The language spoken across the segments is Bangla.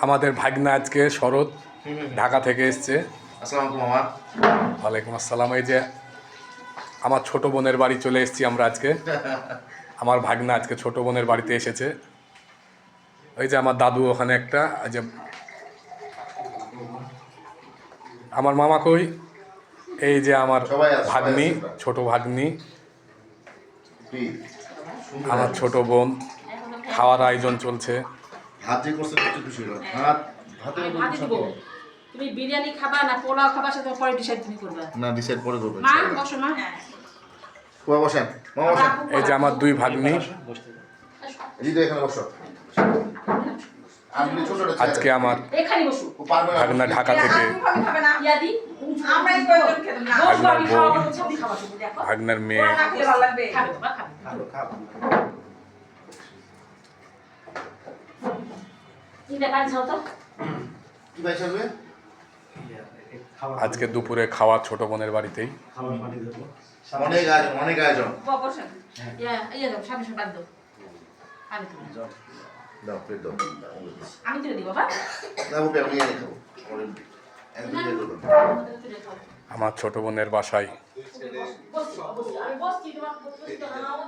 আমাদের ভাগনা আজকে শরৎ ঢাকা থেকে এসছে। ওয়ালাইকুম আসসালাম। এই যে আমার ছোট বোনের বাড়ি চলে এসেছি আমরা আজকে। আমার ভাগনা আজকে ছোট বোনের বাড়িতে এসেছে। ওই যে আমার দাদু ওখানে একটা যে আমার মামা কই? এই যে আমার ভাগ্নি। ছোট ভাগ্নি। আমার ছোট বোন। খাওয়ার আয়োজন চলছে। হাতে করছে একটু খুশি হলাম হাত হাতে আমি ভাতে দিব। তুমি বিরিয়ানি খাবা না পোলাও খাবা সেটা পরে ডিসাইড তুমি করবে। না ডিসাইড করে করবেন মা বসো মা। কুয়া বসেন। মামা বসেন। এই যে আমার দুই ভাগ্নি। এদিকে এখানে বসো। আজকে আমার এখানে বসো। ও পারবে না। ভাগনা ঢাকা থেকে। ইয়াদি আমরাই কয়জন খেতাম না বসবো আমি বউ। খাওয়া বলছি তুমি খাবা তুমি দেখো ভাগনার মেয়ে ওরা না খেলে ভালো লাগবে খাবে বাবা খাবে তিনটা পানি খাও তো কি ভাই চলবে আজকে দুপুরে খাওয়া ছোট বোনের বাড়িতেই। অনেক আয়োজন অনেক আয়োজন। ইয়া ইয়া আমি তুলে বাবা। আমি খাব। আমার ছোট বোনের বাসায়।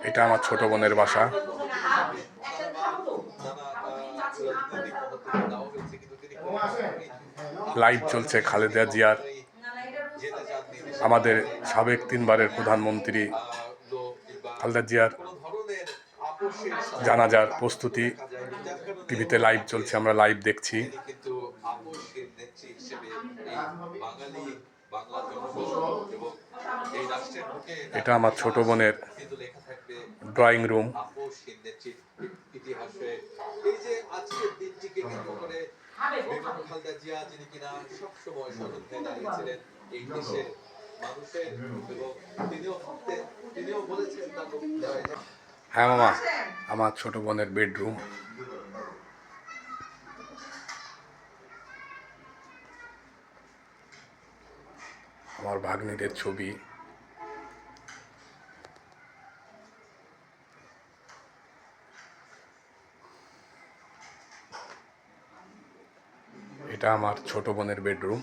এটা আমার ছোট বোনের বাসা। লাইভ চলছে খালেদা জিয়ার। আমাদের সাবেক তিনবারের প্রধানমন্ত্রী খালেদা জিয়ার জানাজার প্রস্তুতি টিভিতে লাইভ চলছে, আমরা লাইভ দেখছি। এটা আমার ছোট বোনের ড্রয়িং রুম করে বেগম। খালেদা জিয়া যিনি কিনা সবসময় দাঁড়িয়েছিলেন এই দেশের মানুষের এবং তিনিও ভাবতেন তিনিও বলেছেন তার হ্যাঁ মামা আমার ছোট বোনের বেডরুম আমার ভাগ্নিদের ছবি। এটা আমার ছোট বোনের বেডরুম।